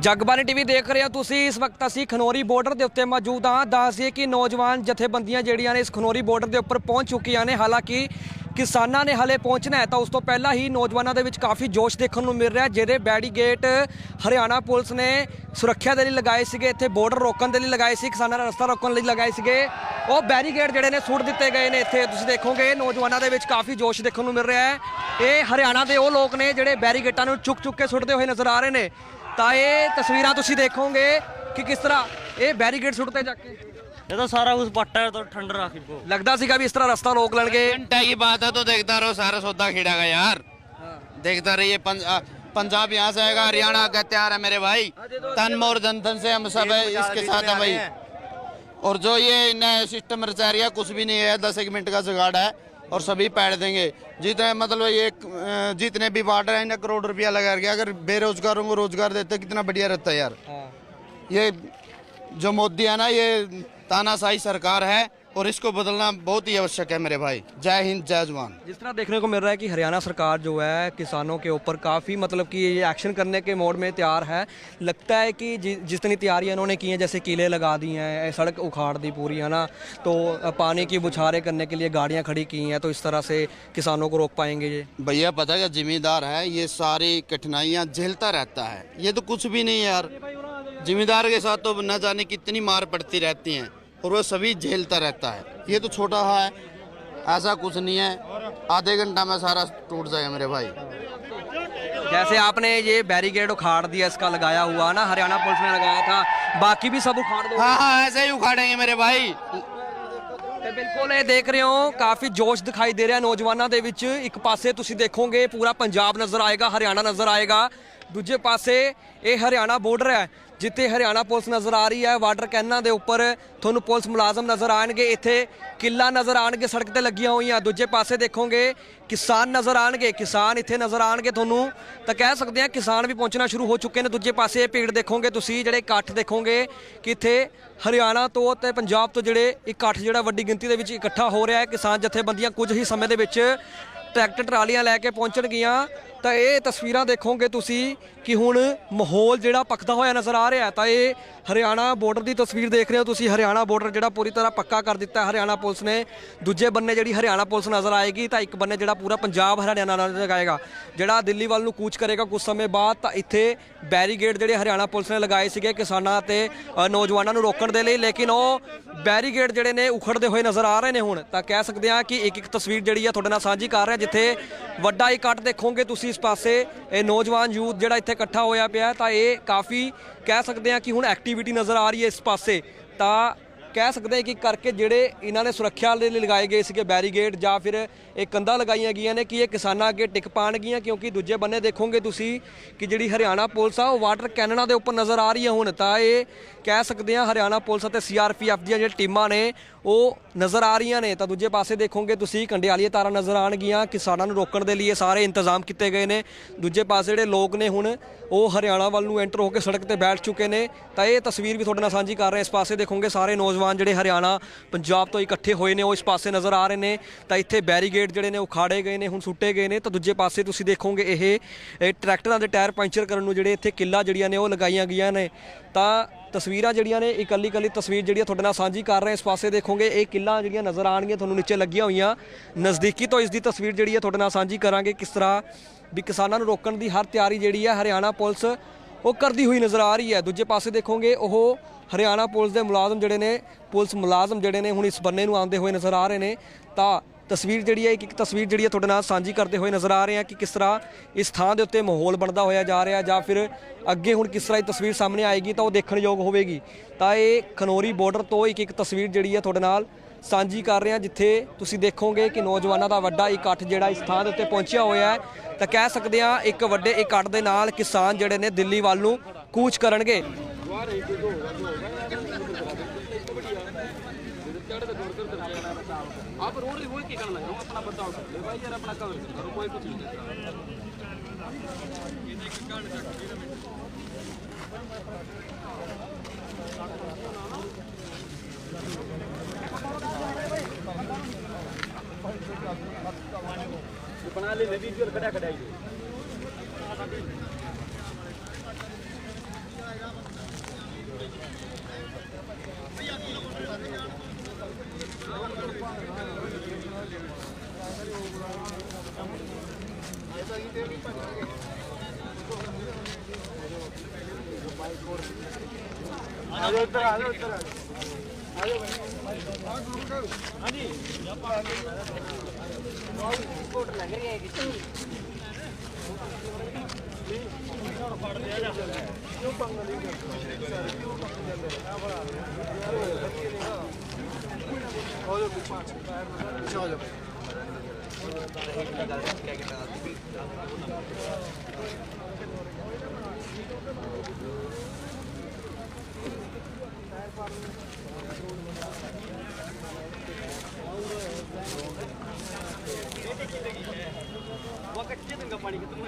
Jagbani TV ਦੇਖ ਰਹੇ ਹੋ ਤੁਸੀਂ। ਇਸ ਵਕਤ ਅਸੀਂ ਖਨੋਰੀ ਬਾਰਡਰ ਦੇ ਉੱਤੇ ਮੌਜੂਦ ਹਾਂ। ਦੱਸਦੀਏ ਕਿ ਨੌਜਵਾਨ ਜਥੇਬੰਦੀਆਂ ਜਿਹੜੀਆਂ ਨੇ ਇਸ ਖਨੋਰੀ ਬਾਰਡਰ ਦੇ ਉੱਪਰ ਪਹੁੰਚ ਚੁੱਕੀਆਂ ਨੇ। ਹਾਲਾਂਕਿ ਕਿਸਾਨਾਂ ਨੇ ਹਲੇ ਪਹੁੰਚਣਾ ਹੈ ਤਾਂ ਉਸ ਤੋਂ ਪਹਿਲਾਂ ਹੀ ਨੌਜਵਾਨਾਂ ਦੇ ਵਿੱਚ ਕਾਫੀ ਜੋਸ਼ ਦੇਖਣ ਨੂੰ ਮਿਲ ਰਿਹਾ ਹੈ, ਜਿਹਦੇ ਬੈਰੀਗੇਟ ਹਰਿਆਣਾ ਪੁਲਿਸ ਨੇ ਸੁਰੱਖਿਆ ਦੇ ਲਈ ਲਗਾਏ ਸੀਗੇ। ਇੱਥੇ ਬਾਰਡਰ ਰੋਕਣ ਦੇ ਲਈ ਲਗਾਏ ਸੀ, ਕਿਸਾਨਾਂ ਦਾ ਰਸਤਾ ਰੋਕਣ ਲਈ ਲਗਾਏ ਸੀਗੇ। ਉਹ ਬੈਰੀਗੇਟ ਜਿਹੜੇ ਨੇ ਸੁੱਟ ਦਿੱਤੇ ਗਏ ਨੇ ਇੱਥੇ। ਤੁਸੀਂ ਦੇਖੋਗੇ, ਨੌਜਵਾਨਾਂ ਦੇ ਵਿੱਚ ਕਾਫੀ ਜੋਸ਼ ਦੇਖਣ ਨੂੰ ਮਿਲ ਰਿਹਾ ਹੈ। ਇਹ ਹਰਿਆਣਾ ਦੇ ਉਹ ਲੋਕ ਨੇ ਜਿਹੜੇ ਬੈਰੀਗੇਟਾਂ ਨੂੰ ਚੁੱਕ ਚੁੱਕ ਕੇ ਸੁੱਟਦੇ ਹੋਏ ਨਜ਼ਰ ਆ ਰਹੇ ਨੇ। ਤਾਂ ਇਹ ਤਸਵੀਰਾਂ ਤੁਸੀਂ ਦੇਖੋਗੇ ਕਿ ਕਿਸ ਤਰ੍ਹਾਂ ਇਹ ਬੈਰੀਗੇਡ ਸੁੱਟਦੇ ਜਾ ਕੇ ये तो सारा कुछ पट्टा है तो ठंड राखी को ਲੱਗਦਾ ਸੀਗਾ ਵੀ ਇਸ ਤਰ੍ਹਾਂ ਰਸਤਾ ਰੋਕ ਲੈਣਗੇ घंटा की बात है तो देखता रहो सारा सौदा खिड़ेगा यार देखता रहिए पंज, आ, पंजाब यहाँ से आएगा हरियाणा का तैयार है मेरे भाई तन मोर धन धन से हम सब है इसके साथ है भाई और जो ये नया सिस्टम रचा रही है कुछ भी नहीं है दस एक मिनट का जुगाड़ है और सभी पैड देंगे। जितने मतलब ये जितने भी वार्ड है इन्हें करोड़ रुपया लगा के अगर बेरोजगारों को रोज़गार देते कितना बढ़िया रहता है यार। ये जो मोदी है ना ये तानाशाही सरकार है। और इसको बदलना बहुत ही आवश्यक है मेरे भाई। जय हिंद जय जवान। जिस तरह देखने को मिल रहा है कि हरियाणा सरकार जो है किसानों के ऊपर काफ़ी मतलब कि ये एक्शन करने के मोड में तैयार है। लगता है कि जि, जितनी तैयारियाँ इन्होंने की हैं जैसे कीले लगा दी हैं सड़क उखाड़ दी पूरी है ना? तो पानी की बुछारें करने के लिए गाड़ियाँ खड़ी की हैं तो इस तरह से किसानों को रोक पाएँगे ये? भैया पता है जिम्मेदार है? ये सारी कठिनाइयाँ झेलता रहता है। ये तो कुछ भी नहीं है यार। जिम्मेदार के साथ तो न जाने कितनी मार पड़ती रहती हैं। और वो सभी झेलता रहता है ये तो छोटा है ऐसा कुछ नहीं है आधे घंटा में सारा टूट जाएगा मेरे भाई जैसे आपने ये बैरिकेड उखाड़ दिया इसका लगाया हुआ ना हरियाणा पुलिस ने लगाया था बाकी भी सब उखाड़ दो हाँ हाँ ऐसे ही उखाड़ेंगे मेरे भाई ਤੇ ਬਿਲਕੁਲ ਇਹ ਦੇਖ ਰਹੇ ਹੋ ਕਾਫੀ ਜੋਸ਼ ਦਿਖਾਈ ਦੇ ਰਿਹਾ ਨੌਜਵਾਨਾਂ ਦੇ ਵਿੱਚ ਇੱਕ ਪਾਸੇ ਤੁਸੀਂ ਦੇਖੋਗੇ ਪੂਰਾ ਪੰਜਾਬ ਨਜ਼ਰ ਆਏਗਾ ਹਰਿਆਣਾ ਨਜ਼ਰ ਆਏਗਾ ਦੂਜੇ ਪਾਸੇ ਇਹ ਹਰਿਆਣਾ ਬਾਰਡਰ ਹੈ ਜਿੱਥੇ ਹਰਿਆਣਾ ਪੁਲਿਸ ਨਜ਼ਰ ਆ ਰਹੀ ਹੈ, ਵਾਟਰ ਕੈਨਾਂ ਦੇ ਉੱਪਰ ਤੁਹਾਨੂੰ ਪੁਲਿਸ ਮੁਲਾਜ਼ਮ ਨਜ਼ਰ ਆਣਗੇ, ਇੱਥੇ ਕਿੱਲਾ ਨਜ਼ਰ ਆਣਗੇ, ਸੜਕ ਤੇ ਲੱਗੀਆਂ ਹੋਈਆਂ। ਦੂਜੇ ਪਾਸੇ ਦੇਖੋਗੇ, ਕਿਸਾਨ ਨਜ਼ਰ ਆਣਗੇ, ਕਿਸਾਨ ਇੱਥੇ ਨਜ਼ਰ ਆਣਗੇ ਤੁਹਾਨੂੰ। ਤਾਂ ਕਹਿ ਸਕਦੇ ਆ ਕਿਸਾਨ ਵੀ ਪਹੁੰਚਣਾ ਸ਼ੁਰੂ ਹੋ ਚੁੱਕੇ ਨੇ। ਦੂਜੇ ਪਾਸੇ ਇਹ ਭੀੜ ਦੇਖੋਗੇ ਤੁਸੀਂ, ਜਿਹੜੇ ਇਕੱਠ ਦੇਖੋਗੇ ਕਿ ਇੱਥੇ ਹਰਿਆਣਾ ਤੋਂ ਤੇ ਪੰਜਾਬ ਤੋਂ ਜਿਹੜੇ ਇਕੱਠ, ਜਿਹੜਾ ਵੱਡੀ ਗਿਣਤੀ ਦੇ ਵਿੱਚ ਇਕੱਠਾ ਹੋ ਰਿਹਾ ਹੈ। ਕਿਸਾਨ ਜਥੇਬੰਦੀਆਂ ਕੁਝ ਹੀ ਸਮੇਂ ਦੇ ਵਿੱਚ ਟਰੈਕਟਰ, ਟਰਾਲੀਆਂ ਲੈ ਕੇ ਪਹੁੰਚਣਗੀਆਂ। ਤਾਂ ਇਹ ਤਸਵੀਰਾਂ ਦੇਖੋਗੇ ਤੁਸੀਂ ਕਿ ਹੁਣ ਮਾਹੌਲ ਜਿਹੜਾ ਪੱਕਦਾ ਹੋਇਆ ਨਜ਼ਰ ਆ ਰਿਹਾ ਤਾਂ ਇਹ ਹਰਿਆਣਾ ਬਾਰਡਰ ਦੀ ਤਸਵੀਰ ਦੇਖ ਰਹੇ ਹੋ ਤੁਸੀਂ। ਹਰਿਆਣਾ ਬਾਰਡਰ ਜਿਹੜਾ ਪੂਰੀ ਤਰ੍ਹਾਂ ਪੱਕਾ ਕਰ ਦਿੱਤਾ ਹਰਿਆਣਾ ਪੁਲਿਸ ਨੇ ਦੂਜੇ ਬੰਨੇ ਜਿਹੜੀ ਹਰਿਆਣਾ ਪੁਲਿਸ ਨਜ਼ਰ ਆਏਗੀ ਤਾਂ ਇੱਕ ਬੰਨੇ ਜਿਹੜਾ ਪੂਰਾ ਪੰਜਾਬ ਹਰਿਆਣਾ ਨਾਲ ਲਗਾਏਗਾ। ਜਿਹੜਾ ਦਿੱਲੀ ਵੱਲ ਨੂੰ ਕੂਚ ਕਰੇਗਾ ਕੁਝ ਸਮੇਂ ਬਾਅਦ ਤਾਂ ਇੱਥੇ ਬੈਰੀਗੇਡ ਜਿਹੜੇ ਹਰਿਆਣਾ ਪੁਲਿਸ ਨੇ ਲਗਾਏ ਸੀਗੇ ਕਿਸਾਨਾਂ ਤੇ ਨੌਜਵਾਨਾਂ ਨੂੰ ਰੋਕਣ ਦੇ ਲਈ। ਲੇਕਿਨ ਉਹ ਬੈਰੀਗੇਡ ਜਿਹੜੇ ਨੇ ਉਖੜਦੇ ਹੋਏ ਨਜ਼ਰ ਆ ਰਹੇ ਨੇ ਹੁਣ। ਤਾਂ ਕਹਿ ਸਕਦੇ ਆ ਕਿ ਇੱਕ ਇੱਕ ਤਸਵੀਰ ਜਿਹੜੀ ਆ ਤੁਹਾਡੇ ਨਾਲ ਸਾਂਝੀ ਕਰ ਰਿਹਾ, ਜਿੱਥੇ ਵੱਡਾ ਇਕੱਠ ਦੇਖੋਗੇ ਤੁਸੀਂ ਇਸ ਪਾਸੇ। ਇਹ ਨੌਜਵਾਨ ਯੂਥ ਜਿਹੜਾ ਇੱਥੇ ਇਕੱਠਾ ਹੋਇਆ ਪਿਆ ਤਾਂ ਇਹ ਕਾਫੀ ਕਹਿ ਸਕਦੇ ਆ ਕਿ ਹੁਣ ਐਕਟੀਵਿਟੀ ਨਜ਼ਰ ਆ ਰਹੀ ਹੈ ਇਸ ਪਾਸੇ। ਤਾਂ ਕਹਿ ਸਕਦੇ ਹਾਂ ਕਿ ਕਰਕੇ ਜਿਹੜੇ ਇਹਨਾਂ ਨੇ ਸੁਰੱਖਿਆ ਦੇ ਲਈ ਲਗਾਏ ਗਏ ਸੀਗੇ ਬੈਰੀਗੇਡ ਜਾਂ ਫਿਰ ਇਹ ਕੰਧਾਂ ਲਗਾਈਆਂ ਗਈਆਂ ਨੇ ਕਿ ਇਹ ਕਿਸਾਨਾਂ ਅੱਗੇ ਟਿਕ ਪਾਣਗੀਆਂ ਕਿਉਂਕਿ ਦੂਜੇ ਬੰਨੇ ਦੇਖੋਗੇ ਤੁਸੀਂ ਕਿ ਜਿਹੜੀ ਹਰਿਆਣਾ ਪੁਲਿਸ ਆ, ਉਹ ਵਾਟਰ ਕੈਨਨਾਂ ਦੇ ਉੱਪਰ ਨਜ਼ਰ ਆ ਰਹੀ ਹੈ ਹੁਣ, ਤਾਂ ਇਹ ਕਹਿ ਸਕਦੇ ਹਾਂ ਹਰਿਆਣਾ ਪੁਲਿਸ ਅਤੇ ਸੀਆਰਪੀਐਫ ਦੀਆਂ ਜਿਹੜੀਆਂ ਟੀਮਾਂ ਨੇ, ਉਹ ਨਜ਼ਰ ਆ ਰਹੀਆਂ ਨੇ। ਤਾਂ ਦੂਜੇ ਪਾਸੇ ਦੇਖੋਗੇ ਤੁਸੀਂ, ਕੰਡਿਆਲੀਆਂ ਤਾਰਾਂ ਨਜ਼ਰ ਆਣਗੀਆਂ ਕਿਸਾਨਾਂ ਨੂੰ ਰੋਕਣ ਦੇ ਲਈ ਇਹ ਸਾਰੇ ਇੰਤਜ਼ਾਮ ਕੀਤੇ ਗਏ ਨੇ। ਦੂਜੇ ਪਾਸੇ ਜਿਹੜੇ ਲੋਕ ਨੇ ਹੁਣ, ਉਹ ਹਰਿਆਣਾ ਵੱਲ ਨੂੰ ਐਂਟਰ ਹੋ ਕੇ ਸੜਕ ਤੇ ਬੈਠ ਚੁੱਕੇ ਨੇ। ਤਾਂ ਇਹ ਤਸਵੀਰ ਵੀ ਤੁਹਾਡੇ ਨਾਲ ਸਾਂਝੀ ਕਰ ਰਹੇ ਇਸ ਪਾਸੇ ਦੇਖੋਗੇ ਸਾਰੇ ਨੌਜਵਾਨ ਜਿਹੜੇ ਹਰਿਆਣਾ, ਪੰਜਾਬ ਤੋਂ ਇਕੱਠੇ ਹੋਏ ਨੇ, ਉਹ ਇਸ ਪਾਸੇ ਨਜ਼ਰ ਆ ਰਹੇ ਨੇ। ਤਾਂ ਇੱਥੇ ਬੈਰੀਗੇਡ ਜਿਹੜੇ ਨੇ ਉਖਾੜੇ ਗਏ ਨੇ, ਹੁਣ ਸੁੱਟੇ ਗਏ ਨੇ। ਤਾਂ ਦੂਜੇ ਪਾਸੇ ਤੁਸੀਂ ਦੇਖੋਗੇ, ਇਹ ਟਰੈਕਟਰਾਂ ਦੇ ਟਾਇਰ ਪੰਚਰ ਕਰਨ ਨੂੰ ਜਿਹੜੇ ਇੱਥੇ ਕਿੱਲਾ ਜਿਹੜੀਆਂ ਨੇ, ਉਹ ਲਗਾਈਆਂ ਗਈਆਂ ਨੇ। ਤਾਂ ਤਸਵੀਰਾਂ ਜਿਹੜੀਆਂ ਨੇ ਇਕੱਲੀ ਇਕੱਲੀ ਤਸਵੀਰ ਜਿਹੜੀ ਆ ਤੁਹਾਡੇ ਨਾਲ ਸਾਂਝੀ ਕਰ ਰਹੇ। ਇਸ ਪਾਸੇ ਦੇਖੋਗੇ, ਇਹ ਕਿੱਲਾਂ ਜਿਹੜੀਆਂ ਨਜ਼ਰ ਆਣਗੀਆਂ ਤੁਹਾਨੂੰ ਨੀਚੇ ਲੱਗੀਆਂ ਹੋਈਆਂ। ਨਜ਼ਦੀਕੀ ਤੋਂ ਇਸ ਦੀ ਤਸਵੀਰ ਜਿਹੜੀ ਹੈ, ਤੁਹਾਡੇ ਨਾਲ ਸਾਂਝੀ ਕਰਾਂਗੇ, ਕਿਸ ਤਰ੍ਹਾਂ ਵੀ ਕਿਸਾਨਾਂ ਨੂੰ ਰੋਕਣ ਦੀ ਹਰ ਤਿਆਰੀ ਜਿਹੜੀ ਹੈ, ਹਰਿਆਣਾ ਪੁਲਿਸ ਉਹ ਕਰਦੀ ਹੋਈ ਨਜ਼ਰ ਆ ਰਹੀ ਹੈ। ਦੂਜੇ ਪਾਸੇ ਦੇਖੋਗੇ, ਉਹ ਹਰਿਆਣਾ ਪੁਲਿਸ ਦੇ ਮੁਲਾਜ਼ਮ ਜਿਹੜੇ ਨੇ, ਪੁਲਿਸ ਮੁਲਾਜ਼ਮ ਜਿਹੜੇ ਨੇ, ਹੁਣ ਇਸ ਬੰਨੇ ਨੂੰ ਆਉਂਦੇ ਹੋਏ ਨਜ਼ਰ ਆ ਰਹੇ ਨੇ। ਤਾਂ ਤਸਵੀਰ ਜਿਹੜੀ ਹੈ, ਇੱਕ ਇੱਕ ਤਸਵੀਰ ਜਿਹੜੀ ਹੈ ਤੁਹਾਡੇ ਨਾਲ ਸਾਂਝੀ ਕਰਦੇ ਹੋਏ ਨਜ਼ਰ ਆ ਰਹੇ ਹਾਂ ਕਿ ਕਿਸ ਤਰ੍ਹਾਂ ਇਸ ਥਾਂ ਦੇ ਉੱਤੇ ਮਾਹੌਲ ਬਣਦਾ ਹੋਇਆ ਜਾ ਰਿਹਾ ਜਾਂ ਫਿਰ ਅੱਗੇ ਹੁਣ ਕਿਸ ਤਰ੍ਹਾਂ ਇਹ ਤਸਵੀਰ ਸਾਹਮਣੇ ਆਏਗੀ ਤਾਂ ਉਹ ਦੇਖਣ ਯੋਗ ਹੋਵੇਗੀ। ਤਾਂ ਇਹ ਖਨੋਰੀ ਬਾਰਡਰ ਤੋਂ ਇੱਕ ਇੱਕ ਤਸਵੀਰ ਜਿਹੜੀ ਹੈ ਤੁਹਾਡੇ ਨਾਲ ਸਾਂਝੀ ਕਰ ਰਹੇ ਹਾਂ, ਜਿੱਥੇ ਤੁਸੀਂ ਦੇਖੋਗੇ ਕਿ ਨੌਜਵਾਨਾਂ ਦਾ ਵੱਡਾ ਇਕੱਠ ਜਿਹੜਾ ਇਸ ਥਾਂ ਦੇ ਉੱਤੇ ਪਹੁੰਚਿਆ ਹੋਇਆ ਹੈ। ਤਾਂ ਕਹਿ ਸਕਦੇ ਹਾਂ, ਇੱਕ ਵੱਡੇ ਇਕੱਠ ਦੇ ਨਾਲ ਕਿਸਾਨ ਜਿਹੜੇ ਨੇ ਦਿੱਲੀ ਵੱਲ ਨੂੰ ਕੂਚ ਕਰਨਗੇ। आप रो रहे हो क्या करना है अपना बताओ ले भाई यार अपना कवर करो कोई कुछ नहीं करता बना ले वीडियो कटा कटाई ਆਜੋ ਇੱਧਰ ਆਜੋ ਇੱਧਰ ਆਜੋ ਹਾਂਜੀ ਆਪਾਂ ਕੋਟ ਲੱਗ ਰਹੀ ਹੈ ਕਿਤੇ ਫੜ ਲਿਆ ਜਾ ਕਿਉਂ ਪੰਗਾ ਨਹੀਂ ਕਰਦਾ ਕਿਉਂ ਪੰਗਾ ਜਾਂਦੇ ਆ ਬੜਾ ਬੱਚੇ ਨੇ ਹੋ ਜਾ ਪਾਸ ਪੈਰ ਨਾ ਜਾ ਉਹ ਤਾਂ ਇਹ ਗੱਲ ਕਹਿ ਕੇ ਤਾਂ Bakit yun ang kapalig ito mo?